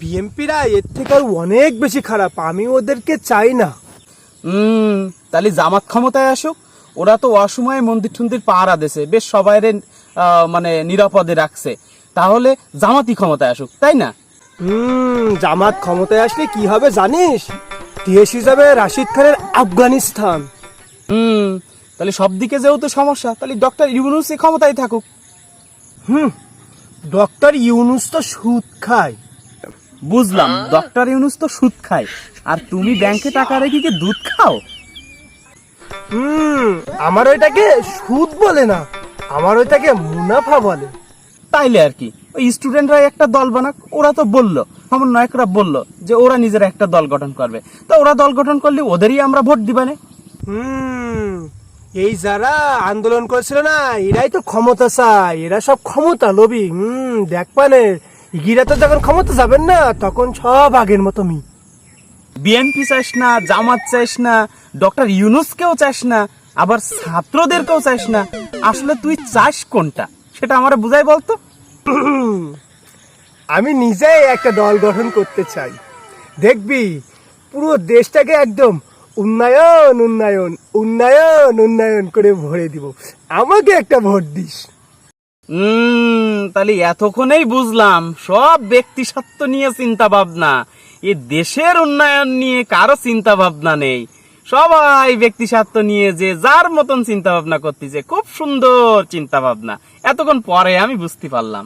বিএমপিরা এর থেকে আর অনেক বেশি খারাপ। আমি ওদেরকে চাই না। হুম তাহলে জামাত ক্ষমতায় আসুক। ওরা তো অসময়ে মন্দির টন্দির পাহারা দেছে। বেশ সবাইরে মানে নিরাপদে রাখছে। তাহলে জামাতই ক্ষমতায় আসুক তাই না? হুম জামাত ক্ষমতায় আসলে কি হবে জানিস? দেশ হিসাবে রাশিদ খানের আফগানিস্তান। হুম তাহলে সব দিকে যেহেতু সমস্যা তাহলে ডক্টর ইউনুসই ক্ষমতায় থাকুক। হুম ডক্টর ইউনুস তো সুদ খায়। বুঝলাম ডক্টর ইউনুস তো সুদ খায়। আর তুমি ব্যাংকে টাকা রেখে কি দুধ খাও? হুম আমার ওইটাকে সুদ বলে না আমার ওইটাকে মুনাফা বলে। তাইলে আর কি ওই স্টুডেন্টরা একটা দল বানাক ওরা তো বলল আমার নায়করা বলল যে ওরা নিজেরা একটা দল গঠন করবে। তো ওরা দল গঠন করলে ওদেরই আমরা ভোট দিবানে হুম এই যারা আন্দোলন করেছিল না এরাই তো ক্ষমতা চায় এরা সব ক্ষমতা লোভী। হুম দেখ পানে ইগিরা তো যখন ক্ষমতা যাবেন না তখন সব আগের মতো মি। বিএনপি চাস না জামাত চাস না ডক্টর ইউনুসকেও চাস না আবার ছাত্রদেরকেও চাস না। আসলে তুই চাস কোনটা? সেটা আমার বুঝাই বলতো। আমি নিজেই একটা দল গঠন করতে চাই। দেখবি পুরো দেশটাকে একদম উন্নয়ন উন্নয়ন উন্নয়ন উন্নয়ন করে ভরে দিব। আমাকে একটা ভোট দিস। হুম তাহলে এতক্ষণেই বুঝলাম, সব ব্যক্তি স্বার্থ নিয়ে চিন্তা ভাবনা এ দেশের উন্নয়ন নিয়ে কারও চিন্তা ভাবনা নেই। সবাই ব্যক্তি স্বার্থ নিয়ে যে যার মতন চিন্তা ভাবনা করতেছে, খুব সুন্দর চিন্তা ভাবনা এতক্ষণ পরে আমি বুঝতে পারলাম।